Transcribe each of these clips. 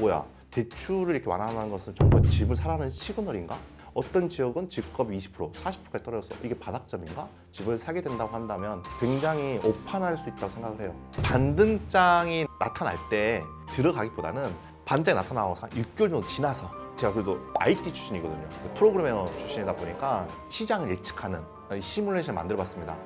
뭐야 대출을 이렇게 완화하는 것은 정부가 집을 사라는 시그널인가? 어떤 지역은 집값이 20% 40%까지 떨어졌어 이게 바닥점인가? 집을 사게 된다고 한다면 굉장히 오판할 수 있다고 생각을 해요 반등장이 나타날 때 들어가기보다는 반등이 나타나고 한 6개월 정도 지나서 제가 그래도 IT 출신이거든요 프로그래머 출신이다 보니까 시장을 예측하는 시뮬레이션을 만들어 봤습니다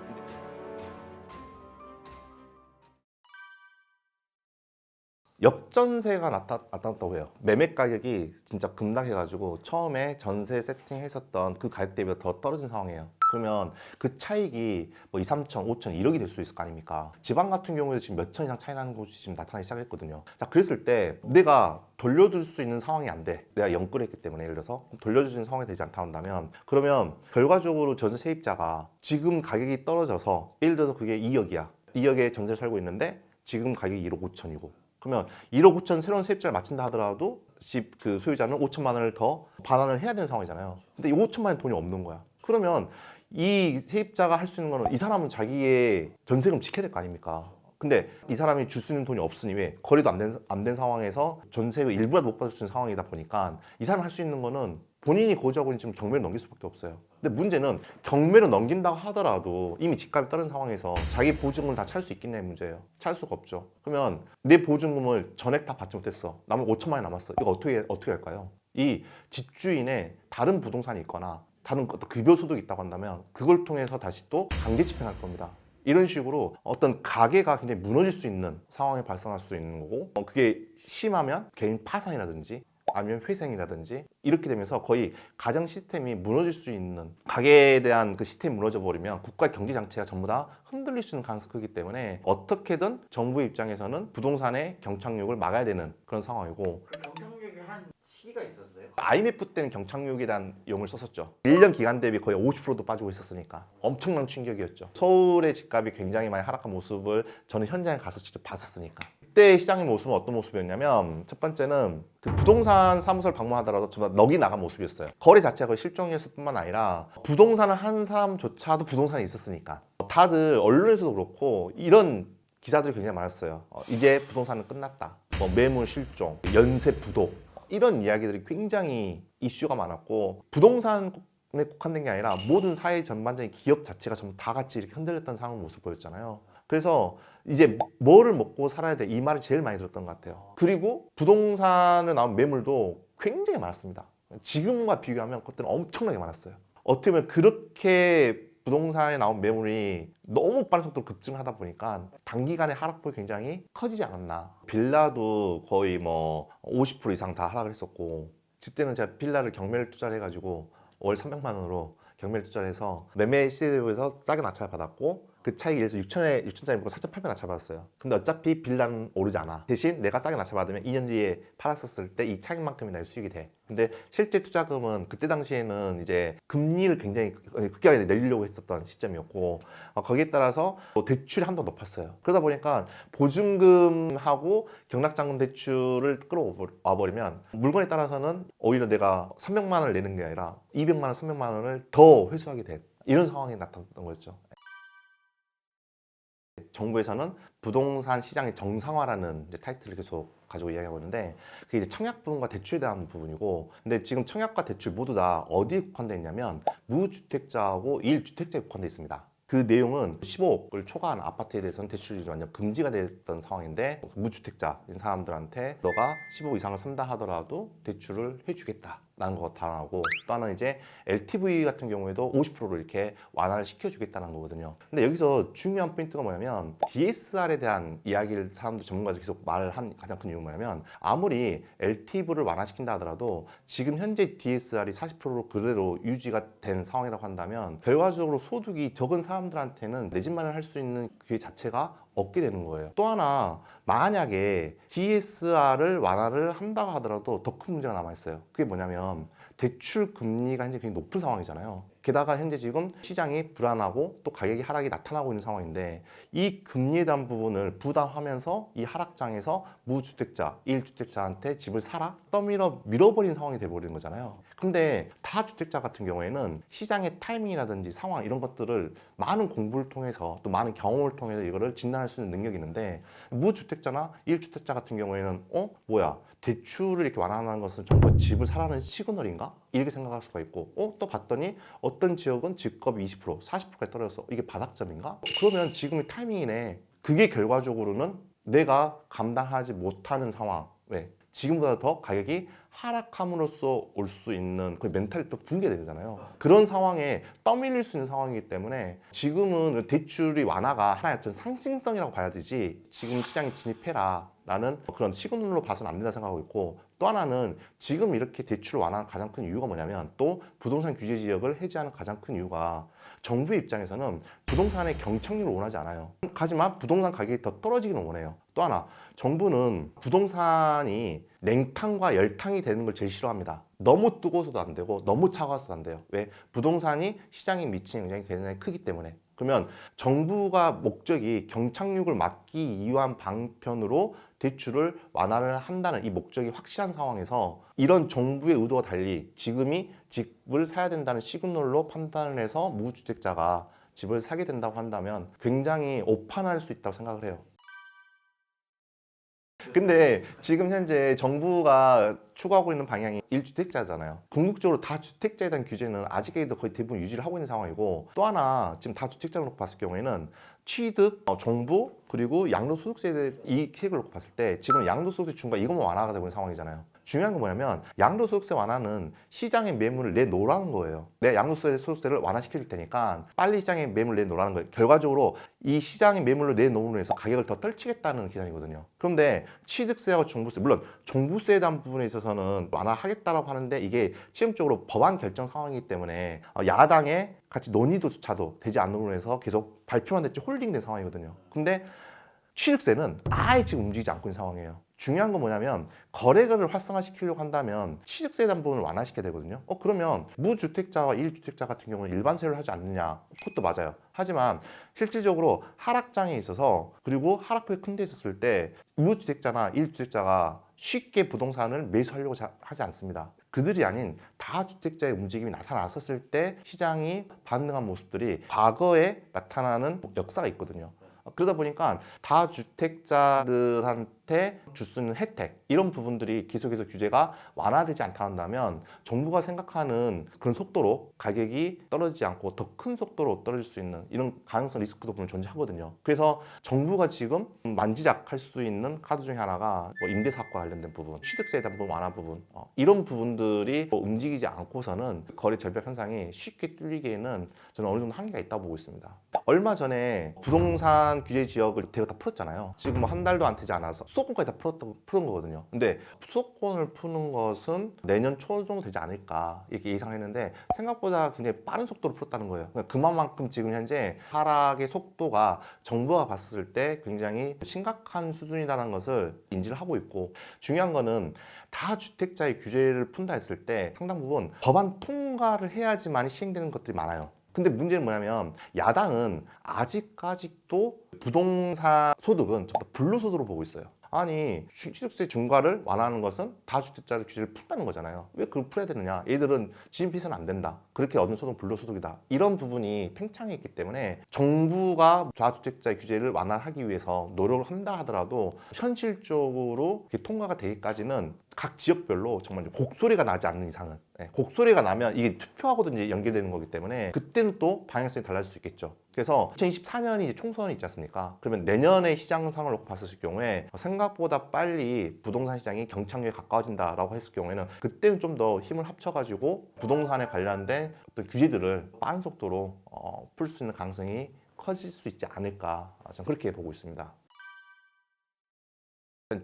역전세가 나타, 나타 났다고 해요. 매매 가격이 진짜 급락해가지고 처음에 전세 세팅했었던 그 가격 대비가 더 떨어진 상황이에요. 그러면 그 차익이 뭐 2, 3천, 5천, 1억이 될 수 있을 거 아닙니까? 지방 같은 경우에도 지금 몇 천 이상 차이 나는 곳이 지금 나타나기 시작했거든요. 자, 그랬을 때 내가 돌려줄 수 있는 상황이 안 돼. 내가 연끌을 했기 때문에 예를 들어서 있는 상황이 되지 않다 한다면 그러면 결과적으로 전세 세입자가 지금 가격이 떨어져서 예를 들어서 그게 2억이야. 2억에 전세를 살고 있는데 지금 가격이 1억 5천이고 그러면 1억 5천 새로운 세입자를 맞춘다 하더라도 집 그 소유자는 5천만 원을 더 반환을 해야 되는 상황이잖아요. 근데 이 5천만 원 돈이 없는 거야. 그러면 이 세입자가 할 수 있는 거는 이 사람은 자기의 전세금 지켜야 될 거 아닙니까? 근데 이 사람이 줄 수 있는 돈이 없으니 왜 거래도 안된 안 된 상황에서 전세의 일부라도 못 받을 수 있는 상황이다 보니까 이 사람 할수 있는 거는 본인이 거주하고 있는 지금 경매를 넘길 수밖에 없어요. 근데 문제는 경매를 넘긴다고 하더라도 이미 집값이 떨어진 상황에서 자기 보증금을 다 찰 수 있겠냐의 문제예요. 찰 수가 없죠. 그러면 내 보증금을 전액 다 받지 못했어. 남은 5천만 원이 남았어. 이거 어떻게 어떻게 할까요? 이 집주인의 다른 부동산이 있거나 다른 급여 소득이 있다고 한다면 그걸 통해서 다시 또 강제 집행할 겁니다. 이런 식으로 어떤 가게가 굉장히 무너질 수 있는 상황이 발생할 수 있는 거고 어, 그게 심하면 개인 파산이라든지 아니면 회생이라든지 이렇게 되면서 거의 가정 시스템이 무너질 수 있는 가게에 대한 그 시스템이 무너져 버리면 국가 경제 장치가 전부 다 흔들릴 수 있는 가능성이 크기 때문에 어떻게든 정부 입장에서는 부동산의 경착륙을 막아야 되는 그런 상황이고 그 경쟁력이 한 시기가 있었어요. IMF 때는 경착륙에 대한 용을 썼었죠. 1년 기간 대비 거의 50%도 빠지고 있었으니까 엄청난 충격이었죠. 서울의 집값이 굉장히 많이 하락한 모습을 저는 현장에 가서 직접 봤었으니까. 그때 시장의 모습은 어떤 모습이었냐면 첫 번째는 그 부동산 사무소를 방문하더라도 정말 넋이 나간 모습이었어요. 거래 자체가 거의 실종이었을 뿐만 아니라 부동산을 한 사람조차도 부동산에 있었으니까 다들 언론에서도 그렇고 이런 기사들이 굉장히 많았어요. 어, 이제 부동산은 끝났다. 뭐 매물 실종, 연쇄 부도 이런 이야기들이 굉장히 이슈가 많았고 부동산에 국한된 게 아니라 모든 사회 전반적인 기업 자체가 전부 다 같이 이렇게 흔들렸던 상황 모습 보였잖아요. 그래서 이제 뭐를 먹고 살아야 돼 이 말을 제일 많이 들었던 것 같아요. 그리고 부동산에 나온 매물도 굉장히 많았습니다. 지금과 비교하면 그때는 엄청나게 많았어요. 어떻게 보면 그렇게 부동산에 나온 매물이 너무 빠른 속도로 급증하다 보니까 단기간에 하락폭이 굉장히 커지지 않았나. 빌라도 거의 뭐 50% 이상 다 하락을 했었고, 그때는 제가 빌라를 경매를 투자를 해가지고 월 300만 원으로 경매를 투자를 해서 매매 시세에서 싸게 낙찰을 받았고 그 예를 들어 6천에 6천짜리 먹고 4,800 낙찰 받았어요. 근데 어차피 빌라는 오르지 않아. 대신 내가 싸게 낙찰 받으면 2년 뒤에 팔았었을 때 이 차익만큼이 날 수익이 돼. 근데 실제 투자금은 그때 당시에는 이제 금리를 굉장히 급격하게 내리려고 했었던 시점이었고 어, 거기에 따라서 뭐 대출이 한도 높았어요. 그러다 보니까 보증금하고 경락장금 대출을 끌어와 버리면 물건에 따라서는 오히려 내가 300만 원을 내는 게 아니라 200만 원, 300만 원을 더 회수하게 된 이런 상황이 나타났던 거였죠. 정부에서는 부동산 시장의 정상화라는 타이틀을 계속 가지고 이야기하고 있는데 그게 이제 청약 부분과 대출에 대한 부분이고 근데 지금 청약과 대출 모두 다 어디에 국한돼 있냐면 무주택자하고 1주택자에 국한돼 있습니다. 그 내용은 15억을 초과한 아파트에 대해서는 대출이 완전 금지가 됐던 상황인데 무주택자인 사람들한테 너가 15억 이상을 산다 하더라도 대출을 해주겠다 라는 것 하나고 또 하나는 이제 LTV 같은 경우에도 50%를 이렇게 완화를 시켜주겠다는 거거든요. 근데 여기서 중요한 포인트가 뭐냐면 DSR에 대한 이야기를 사람들 전문가들이 계속 말을 한 가장 큰 이유가 뭐냐면 아무리 LTV를 완화시킨다 하더라도 지금 현재 DSR이 40%로 그대로 유지가 된 상황이라고 한다면 결과적으로 소득이 적은 사람들한테는 내 집 마련할 수 있는 기회 자체가 없게 되는 거예요. 또 하나 만약에 DSR을 완화를 한다고 하더라도 더 큰 문제가 남아 있어요. 그게 뭐냐면 대출 금리가 굉장히 높은 상황이잖아요. 게다가 현재 지금 시장이 불안하고 또 가격이 하락이 나타나고 있는 상황인데 이 금리에 대한 부분을 부담하면서 이 하락장에서 무주택자, 1주택자한테 집을 사라? 떠밀어 밀어버린 상황이 돼버리는 거잖아요. 근데 다주택자 같은 경우에는 시장의 타이밍이라든지 상황 이런 것들을 많은 공부를 통해서 또 많은 경험을 통해서 이거를 진단할 수 있는 능력이 있는데 무주택자나 1주택자 같은 경우에는 어? 뭐야? 대출을 이렇게 완화하는 것은 정부가 집을 사라는 시그널인가? 이렇게 생각할 수가 있고 어? 또 봤더니 어떤 지역은 집값이 20% 40%까지 떨어졌어 이게 바닥점인가? 그러면 지금이 타이밍이네 그게 결과적으로는 내가 감당하지 못하는 상황 왜? 지금보다 더 가격이 하락함으로써 올 수 있는 그 멘탈이 또 붕괴되잖아요. 그런 상황에 떠밀릴 수 있는 상황이기 때문에 지금은 대출이 완화가 하나의 어떤 상징성이라고 봐야 되지 지금 시장에 진입해라 라는 그런 시그널로 봐서는 안 된다 생각하고 있고 또 하나는 지금 이렇게 대출을 완화한 가장 큰 이유가 뭐냐면 또 부동산 규제 지역을 해제하는 가장 큰 이유가 정부의 입장에서는 부동산의 경착률을 원하지 않아요. 하지만 부동산 가격이 더 떨어지기는 원해요. 또 하나, 정부는 부동산이 냉탕과 열탕이 되는 걸 제일 싫어합니다. 너무 뜨거워서도 안 되고 너무 차가워서도 안 돼요. 왜? 부동산이 시장에 미치는 영향이 굉장히 크기 때문에. 그러면 정부가 목적이 경착륙을 막기 위한 방편으로 대출을 완화를 한다는 이 목적이 확실한 상황에서 이런 정부의 의도와 달리 지금이 집을 사야 된다는 시그널로 판단을 해서 무주택자가 집을 사게 된다고 한다면 굉장히 오판할 수 있다고 생각을 해요. 근데 지금 현재 정부가 추구하고 있는 방향이 1주택자잖아요. 궁극적으로 다 주택자에 대한 규제는 아직에도 거의 대부분 유지를 하고 있는 상황이고 또 하나 지금 다 주택자로 놓고 봤을 경우에는 취득, 어, 정부 그리고 양도소득세에 대한 이 혜택을 놓고 봤을 때 지금 양도소득세 중과 이것만 완화가 되고 있는 상황이잖아요. 중요한 건 뭐냐면 양도소득세 완화는 시장에 매물을 내놓으라는 거예요. 내 양도소득세 소득세를 완화시킬 테니까 빨리 시장에 매물을 내놓으라는 거예요. 결과적으로 이 시장에 매물로 내놓음으로 해서 가격을 더 떨치겠다는 기산이거든요. 그런데 취득세하고 종부세, 물론 종부세에 대한 부분에 있어서는 완화하겠다라고 하는데 이게 시행적으로 법안 결정 상황이기 때문에 어, 야당의 같이 논의도조차도 되지 않음으로 해서 계속 발표만 됐지 홀딩된 상황이거든요. 근데 취득세는 아예 지금 움직이지 않고 있는 상황이에요. 중요한 건 뭐냐면 거래를 활성화시키려고 한다면 취득세 부분을 완화시켜야 되거든요. 어 그러면 무주택자와 1주택자 같은 경우는 일반세를 하지 않느냐? 그것도 맞아요. 하지만 실질적으로 하락장에 있어서 그리고 하락폭이 큰 데 있었을 때 무주택자나 1주택자가 쉽게 부동산을 매수하려고 자- 하지 않습니다. 그들이 아닌 다주택자의 움직임이 나타났었을 때 시장이 반응한 모습들이 과거에 나타나는 역사가 있거든요. 그러다 보니까 다주택자들한 테줄수 있는 혜택 이런 부분들이 계속해서 규제가 완화되지 않다 한다면 정부가 생각하는 그런 속도로 가격이 떨어지지 않고 더 큰 속도로 떨어질 수 있는 이런 가능성 리스크도 분명 존재하거든요. 그래서 정부가 지금 만지작할 수 있는 카드 중에 하나가 뭐 임대사업과 관련된 부분, 취득세에 대한 부분 완화 부분 어, 이런 부분들이 뭐 움직이지 않고서는 거래 절벽 현상이 쉽게 뚫리기에는 저는 어느 정도 한계가 있다고 보고 있습니다. 얼마 전에 부동산 규제 지역을 대거 다 풀었잖아요. 지금 뭐 한 달도 안 되지 않아서 수도권까지 다 풀었다고 푸는 거거든요. 근데 수도권을 푸는 것은 내년 초 정도 되지 않을까 이렇게 예상했는데 생각보다 굉장히 빠른 속도로 풀었다는 거예요. 그러니까 그만큼 지금 현재 하락의 속도가 정부가 봤을 때 굉장히 심각한 수준이라는 것을 인지를 하고 있고 중요한 거는 다 주택자의 규제를 푼다 했을 때 상당 부분 법안 통과를 해야지만 시행되는 것들이 많아요. 근데 문제는 뭐냐면 야당은 아직까지도 부동산 소득은 전부 다 불로소득으로 보고 있어요. 아니 취득세 중과를 완화하는 것은 다주택자의 규제를 푼다는 거잖아요. 왜 그걸 풀어야 되느냐? 얘들은 지인피해서는 안 된다. 그렇게 얻은 소득은 불로소득이다. 이런 부분이 팽창해 있기 때문에 정부가 다주택자의 규제를 완화하기 위해서 노력을 한다 하더라도 현실적으로 통과가 되기까지는 각 지역별로 정말 곡소리가 나지 않는 이상은 예, 곡소리가 나면 이게 투표하고도 이제 연결되는 거기 때문에 그때는 또 방향성이 달라질 수 있겠죠. 그래서 2024년이 이제 총선이 있지 않습니까? 그러면 내년의 시장 상을 놓고 봤을 경우에 생각보다 빨리 부동산 시장이 경착륙에 가까워진다라고 했을 경우에는 그때는 좀 더 힘을 합쳐가지고 부동산에 관련된 어떤 규제들을 빠른 속도로 어, 풀 수 있는 가능성이 커질 수 있지 않을까 저는 그렇게 보고 있습니다.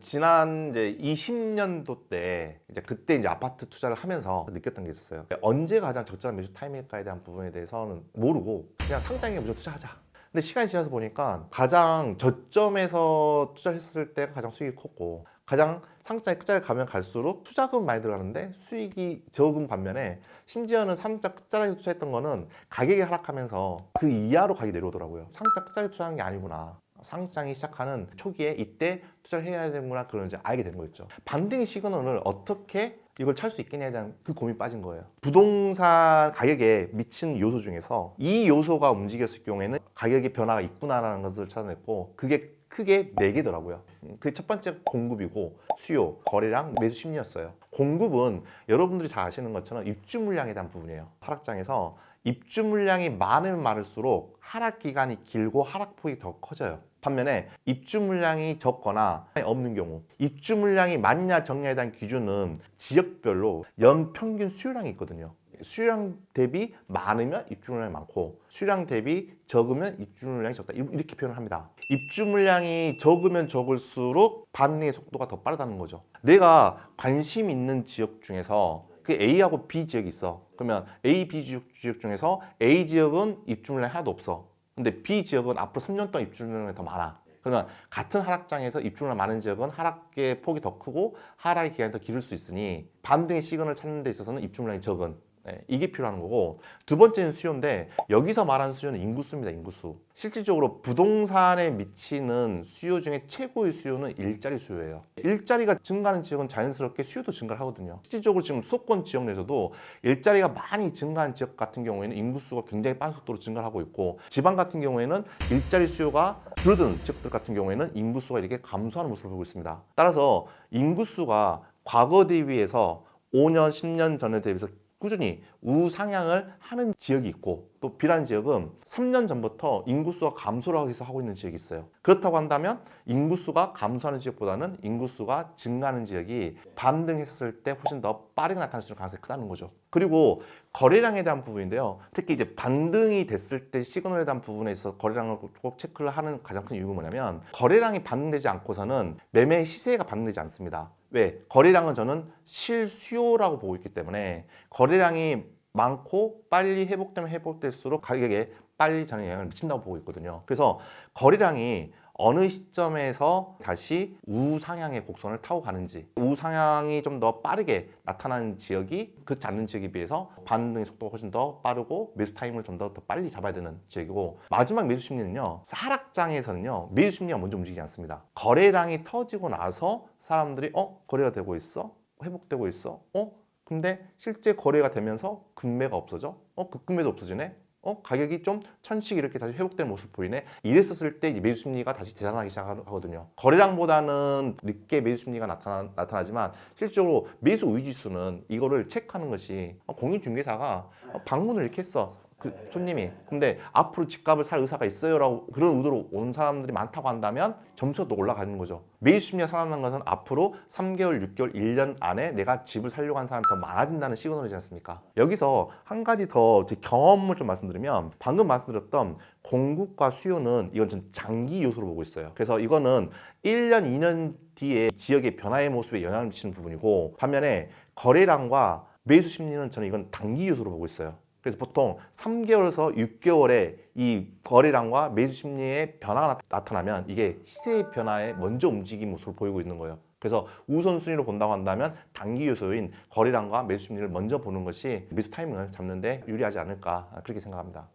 지난 이제 20년도 때 이제 그때 이제 아파트 투자를 하면서 느꼈던 게 있었어요. 언제 가장 적절한 매수 타이밍일까에 대한 부분에 대해서는 모르고 그냥 상장에 무조건 투자하자. 근데 시간이 지나서 보니까 가장 저점에서 투자를 했을 때가 가장 수익이 컸고 가장 상장의 끝자리 가면 갈수록 투자금 많이 들어가는데 수익이 적은 반면에 심지어는 상장 끝자리에 투자했던 거는 가격이 하락하면서 그 이하로 가격이 내려오더라고요. 상장 끝자리에 투자하는 게 아니구나. 상장이 시작하는 초기에 이때 투자를 해야 되는구나 그걸 이제 알게 된 거였죠. 반등의 시그널을 어떻게 이걸 찰 수 있겠냐에 대한 그 고민이 빠진 거예요. 부동산 가격에 미친 요소 중에서 이 요소가 움직였을 경우에는 가격의 변화가 있구나라는 것을 찾아냈고 그게 크게 네 개더라고요. 그 첫 번째 공급이고 수요, 거래량, 매수 심리였어요. 공급은 여러분들이 잘 아시는 것처럼 입주 물량에 대한 부분이에요. 하락장에서 입주 물량이 많으면 많을수록 하락 기간이 길고 하락폭이 더 커져요. 반면에 입주 물량이 적거나 없는 경우 입주 물량이 많냐 적냐에 대한 기준은 지역별로 연평균 수요량이 있거든요. 수요량 대비 많으면 입주 물량이 많고 수요량 대비 적으면 입주 물량이 적다 이렇게 표현을 합니다. 입주 물량이 적으면 적을수록 반응의 속도가 더 빠르다는 거죠. 내가 관심 있는 지역 중에서 그 A하고 B 지역이 있어. 그러면 A, B 지역, 중에서 A 지역은 입주 물량이 하나도 없어. 근데 B 지역은 앞으로 3년 동안 입주 물량이 더 많아. 그러면 같은 하락장에서 입주量많은 지역은 하락의 폭이 더 크고 하락의 기간이 더 길을 수 있으니 반등의 시간을 찾는 데 있어서는 입주량이 적은 네, 이게 필요한 거고 두 번째는 수요인데 여기서 말하는 수요는 인구수입니다 인구수. 실질적으로 부동산에 미치는 수요 중에 최고의 수요는 일자리 수요예요. 일자리가 증가하는 지역은 자연스럽게 수요도 증가를 하거든요. 실질적으로 지금 수도권 지역 내에서도 일자리가 많이 증가한 지역 같은 경우에는 인구수가 굉장히 빠른 속도로 증가를 하고 있고 지방 같은 경우에는 일자리 수요가 줄어드는 지역들 같은 경우에는 인구수가 이렇게 감소하는 모습을 보고 있습니다. 따라서 인구수가 과거 대비해서 5년, 10년 전에 대비해서 꾸준히 우상향을 하는 지역이 있고 또 비란 지역은 3년 전부터 인구수가 감소를 위해서 하고 있는 지역이 있어요. 그렇다고 한다면 인구수가 감소하는 지역보다는 인구수가 증가하는 지역이 반등했을 때 훨씬 더 빠르게 나타날 수 있는 가능성이 크다는 거죠. 그리고 거래량에 대한 부분인데요. 특히 이제 반등이 됐을 때 시그널에 대한 부분에 있어서 거래량을 꼭 체크를 하는 가장 큰 이유가 뭐냐면 거래량이 반등되지 않고서는 매매 시세가 반등되지 않습니다. 왜? 거래량은 저는 실수요라고 보고 있기 때문에 거래량이 많고 빨리 회복되면 회복될수록 가격에 빨리 저는 영향을 미친다고 보고 있거든요. 그래서 거래량이 어느 시점에서 다시 우상향의 곡선을 타고 가는지 우상향이 좀 더 빠르게 나타나는 지역이 그렇지 않는 지역에 비해서 반등의 속도가 훨씬 더 빠르고 매수 타임을 좀더 빨리 잡아야 되는 지역이고 마지막 매수 심리는요 하락장에서는요 매수 심리가 먼저 움직이지 않습니다. 거래량이 터지고 나서 사람들이 어 거래가 되고 있어? 회복되고 있어? 어? 근데 실제 거래가 되면서 급매가 없어져? 어 급급매도 없어지네 어 가격이 좀 천씩 이렇게 다시 회복되는 모습 보이네. 이랬었을 때 매수 심리가 다시 대단하기 시작하거든요. 거래량보다는 늦게 매수 심리가 나타나, 나타나지만 실제로 매수 의지수는 이거를 체크하는 것이 어, 공인중개사가 어, 방문을 이렇게 했어 그 손님이 근데 앞으로 집값을 살 의사가 있어요라고 그런 의도로 온 사람들이 많다고 한다면 점수가 또 올라가는 거죠 매수 심리가 살아나는 것은 앞으로 3개월, 6개월, 1년 안에 내가 집을 살려고 하는 사람이 더 많아진다는 시그널이지 않습니까? 여기서 한 가지 더 제 경험을 좀 말씀드리면 방금 말씀드렸던 공급과 수요는 이건 전 장기 요소로 보고 있어요. 그래서 이거는 1년, 2년 뒤에 지역의 변화의 모습에 영향을 미치는 부분이고 반면에 거래량과 매수 심리는 저는 이건 단기 요소로 보고 있어요. 그래서 보통 3개월에서 6개월에 이 거래량과 매수 심리의 변화가 나- 나타나면 이게 시세의 변화에 먼저 움직임 모습을 보이고 있는 거예요. 그래서 우선순위로 본다고 한다면 단기 요소인 거래량과 매수 심리를 먼저 보는 것이 매수 타이밍을 잡는데 유리하지 않을까 그렇게 생각합니다.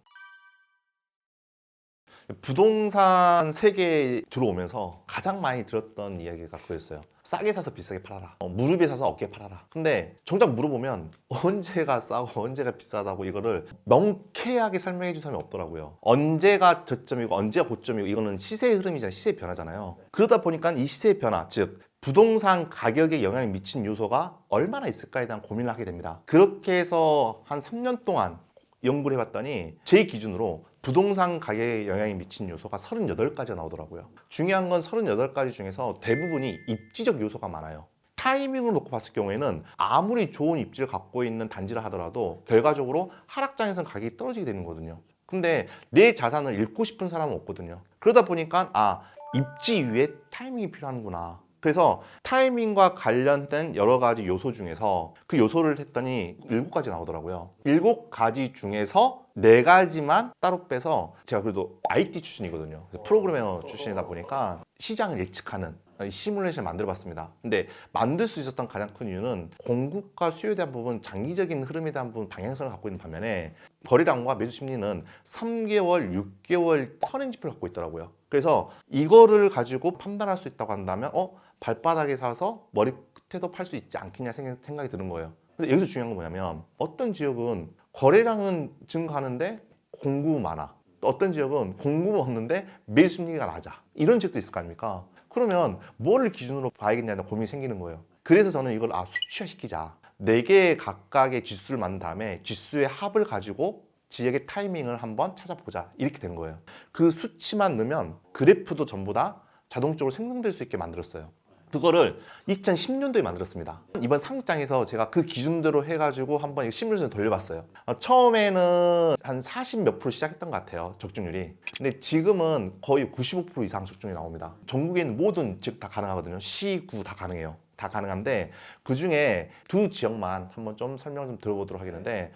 부동산 세계에 들어오면서 가장 많이 들었던 이야기가 그거였어요. 싸게 사서 비싸게 팔아라. 어, 무릎에 사서 어깨에 팔아라. 근데 정작 물어보면 언제가 싸고 언제가 비싸다고 이거를 명쾌하게 설명해 준 사람이 없더라고요. 언제가 저점이고 언제가 고점이고 이거는 시세의 흐름이잖아요. 시세의 변화잖아요. 그러다 보니까 이 시세의 변화, 즉 부동산 가격에 영향을 미친 요소가 얼마나 있을까에 대한 고민을 하게 됩니다. 그렇게 해서 한 3년 동안 연구를 해봤더니 제 기준으로 부동산 가격에 영향이 미친 요소가 38가지가 나오더라고요. 중요한 건 38가지 중에서 대부분이 입지적 요소가 많아요. 타이밍을 놓고 봤을 경우에는 아무리 좋은 입지를 갖고 있는 단지를 하더라도 결과적으로 하락장에서는 가격이 떨어지게 되는 거거든요. 근데 내 자산을 잃고 싶은 사람은 없거든요. 그러다 보니까 아 입지 위에 타이밍이 필요하는구나. 그래서 타이밍과 관련된 여러 가지 요소 중에서 그 요소를 했더니 일곱 가지 나오더라고요. 일곱 가지 중에서 네 가지만 따로 빼서 제가 그래도 IT 출신이거든요. 프로그래머 출신이다 보니까 시장을 예측하는 이 시뮬레이션을 만들어 봤습니다. 근데 만들 수 있었던 가장 큰 이유는 공급과 수요에 대한 부분, 장기적인 흐름에 대한 부분 방향성을 갖고 있는 반면에 거래량과 매수 심리는 3개월, 6개월 선행 지표를 갖고 있더라고요. 그래서 이거를 가지고 판단할 수 있다고 한다면 어 발바닥에 사서 머리 끝에도 팔 수 있지 않겠냐 생각- 생각이 드는 거예요. 근데 여기서 중요한 건 뭐냐면 어떤 지역은 거래량은 증가하는데 공급은 많아. 또 어떤 지역은 공급은 없는데 매수 심리가 낮아. 이런 지역도 있을 거 아닙니까? 그러면 뭐를 기준으로 봐야겠냐는 고민이 생기는 거예요. 그래서 저는 이걸 아 수치화시키자. 네개 각각의 지수를 만든 다음에 지수의 합을 가지고 지역의 타이밍을 한번 찾아보자. 이렇게 된 거예요. 그 수치만 넣으면 그래프도 전부 다 자동적으로 생성될 수 있게 만들었어요. 그거를 2010년도에 만들었습니다. 이번 상장에서 제가 그 기준대로 해가지고 한번 시뮬레이션 돌려봤어요. 어, 처음에는 한 40 몇 프로 시작했던 것 같아요. 적중률이. 근데 지금은 거의 95% 이상 적중이 나옵니다. 전국에 있는 모든 지역 다 가능하거든요. 시, 구 다 가능해요. 다 가능한데 그 중에 두 지역만 한번 좀 설명 좀 들어보도록 하겠는데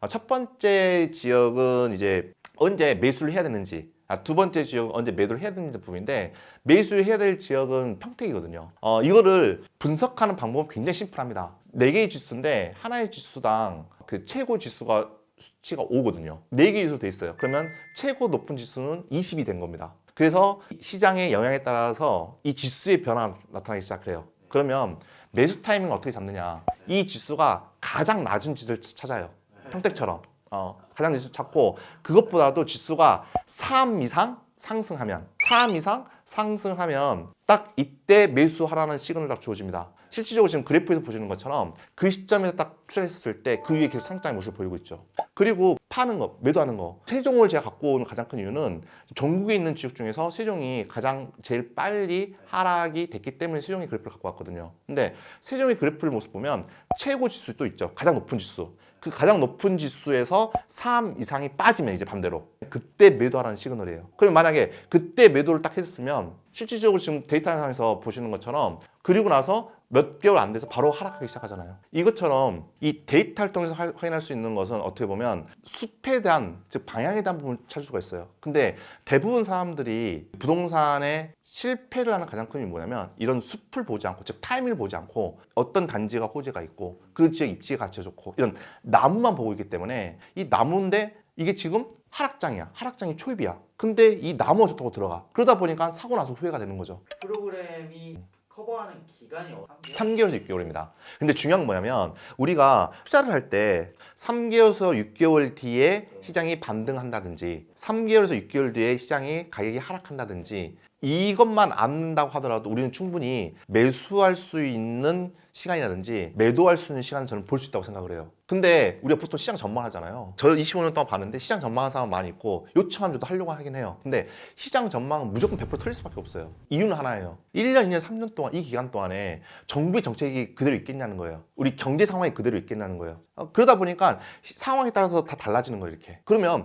아, 첫 번째 지역은 이제 언제 매수를 해야 되는지 아, 두 번째 지역은 언제 매도를 해야 되는지 부분인데 매수해야 될 지역은 평택이거든요. 어, 이거를 분석하는 방법은 굉장히 심플합니다. 네 개의 지수인데 하나의 지수당 그 최고 지수가 수치가 5거든요. 네 개 지수 돼 있어요. 그러면 최고 높은 지수는 20이 된 겁니다. 그래서 시장의 영향에 따라서 이 지수의 변화가 나타나기 시작해요. 그러면 매수 타이밍을 어떻게 잡느냐? 이 지수가 가장 낮은 지수를 찾아요. 평택처럼 어, 가장 지수 찾고 그것보다도 지수가 3 이상 상승하면 3 이상 상승하면 딱 이때 매수하라는 시그널이 딱 주어집니다. 실질적으로 지금 그래프에서 보시는 것처럼 그 시점에서 딱 투자했을 때 그 위에 계속 상장의 모습을 보이고 있죠. 그리고 파는 거, 매도하는 거. 세종을 제가 갖고 오는 가장 큰 이유는 전국에 있는 지역 중에서 세종이 가장 제일 빨리 하락이 됐기 때문에 세종의 그래프를 갖고 왔거든요. 근데 세종의 그래프를 모습 보면 최고 지수 또 있죠. 가장 높은 지수. 그 가장 높은 지수에서 3 이상이 빠지면 이제 반대로 그때 매도하라는 시그널이에요. 그럼 만약에 그때 매도를 딱 했으면 실질적으로 지금 데이터 상에서 보시는 것처럼 그리고 나서 몇 개월 안 돼서 바로 하락하기 시작하잖아요. 이것처럼 이 데이터를 통해서 하- 확인할 수 있는 것은 어떻게 보면 숲에 대한 즉 방향에 대한 부분을 찾을 수가 있어요. 근데 대부분 사람들이 부동산에 실패를 하는 가장 큰 이유는 뭐냐면 이런 숲을 보지 않고 즉 타이밍을 보지 않고 어떤 단지가 호재가 있고 그 지역 입지가 가치 좋고 이런 나무만 보고 있기 때문에 이 나무인데 이게 지금 하락장이야. 하락장이 초입이야. 근데 이 나무가 좋다고 들어가. 그러다 보니까 사고 나서 후회가 되는 거죠. 프로그램이 커버하는 기간이 어- 3개월에서 6개월입니다. 근데 중요한 건 뭐냐면 우리가 투자를 할 때 3개월에서 6개월 뒤에 시장이 반등한다든지 3개월에서 6개월 뒤에 시장이 가격이 하락한다든지 이것만 안다고 하더라도 우리는 충분히 매수할 수 있는 시간이라든지 매도할 수 있는 시간을 저는 볼 수 있다고 생각을 해요. 근데 우리가 보통 시장 전망하잖아요. 저 25년 동안 봤는데 시장 전망하는 사람 많이 있고 요청하면 저도 하려고 하긴 해요. 근데 시장 전망은 무조건 100% 틀릴 수밖에 없어요. 이유는 하나예요. 1년, 2년, 3년 동안 이 기간 동안에 정부의 정책이 그대로 있겠냐는 거예요. 우리 경제 상황이 그대로 있겠냐는 거예요. 어, 그러다 보니까 시- 상황에 따라서 다 달라지는 거예요, 이렇게. 그러면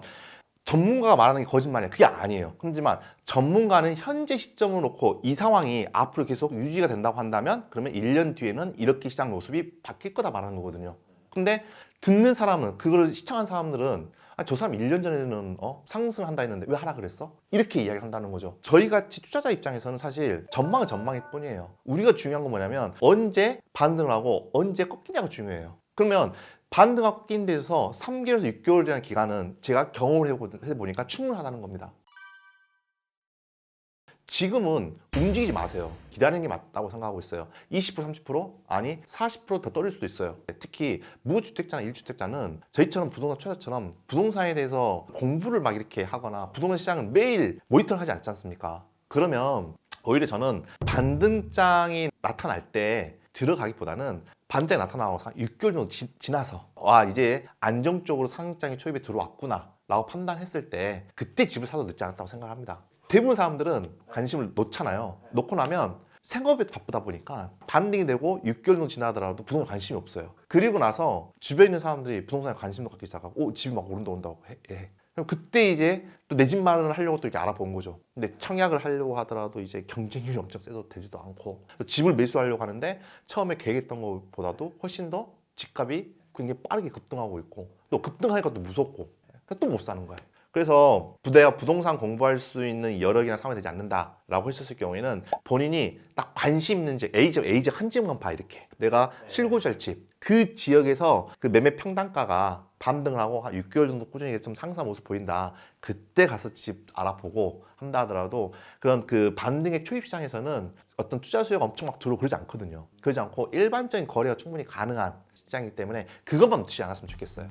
전문가가 말하는 게 거짓말이야. 그게 아니에요. 하지만 전문가는 현재 시점을 놓고 이 상황이 앞으로 계속 유지가 된다고 한다면 그러면 1년 뒤에는 이렇게 시장 모습이 바뀔 거다 말하는 거거든요. 근데 듣는 사람은 그걸 시청한 사람들은 아, 저 사람 1년 전에는 어? 상승한다 했는데 왜 하라 그랬어? 이렇게 이야기를 한다는 거죠. 저희 같이 투자자 입장에서는 사실 전망은 전망일 뿐이에요. 우리가 중요한 건 뭐냐면 언제 반등을 하고 언제 꺾이냐가 중요해요. 그러면 반등하고 꺾인 데서 3개월에서 6개월이라는 기간은 제가 경험을 해보- 해보니까 충분하다는 겁니다. 지금은 움직이지 마세요. 기다리는 게 맞다고 생각하고 있어요. 20% 30% 아니 40%더 떨릴 수도 있어요. 특히 무주택자나 1주택자는 저희처럼 부동산 투자처럼 부동산에 대해서 공부를 막 이렇게 하거나 부동산 시장을 매일 모니터를 하지 않지 않습니까? 그러면 오히려 저는 반등장이 나타날 때 들어가기보다는 반등이 나타나고 한 6개월 정도 지, 지나서 와 이제 안정적으로 상장이 초입에 들어왔구나 라고 판단했을 때 그때 집을 사도 늦지 않았다고 생각합니다. 대부분 사람들은 관심을 놓잖아요. 놓고 나면 생업에 바쁘다 보니까 반등이 되고 6개월 정도 지나더라도 부동산 관심이 없어요. 그리고 나서 주변에 있는 사람들이 부동산에 관심도 갖기 시작하고 오 집이 막 오른다 온다고 해. 해. 그럼 그때 이제 또 내 집 마련을 하려고 또 이렇게 알아본 거죠. 근데 청약을 하려고 하더라도 이제 경쟁률이 엄청 세서 되지도 않고 또 집을 매수하려고 하는데 처음에 계획했던 것보다도 훨씬 더 집값이 굉장히 빠르게 급등하고 있고 또 급등하니까 또 무섭고 또 못 사는 거야. 그래서 부대가 부동산 공부할 수 있는 여력이나 상황이 되지 않는다라고 했었을 경우에는 본인이 딱 관심 있는 집 A 집 A 집 한 집만 봐 이렇게. 내가 실고자 할 집. 그 지역에서 그 매매 평단가가 반등을 하고 한 6개월 정도 꾸준히 좀 상승 모습 보인다. 그때 가서 집 알아보고 한다 하더라도 그런 그 반등의 초입 시장에서는 어떤 투자 수요가 엄청 막 들어오고 그러지 않거든요. 그러지 않고 일반적인 거래가 충분히 가능한 시장이기 때문에 그것만 놓치지 않았으면 좋겠어요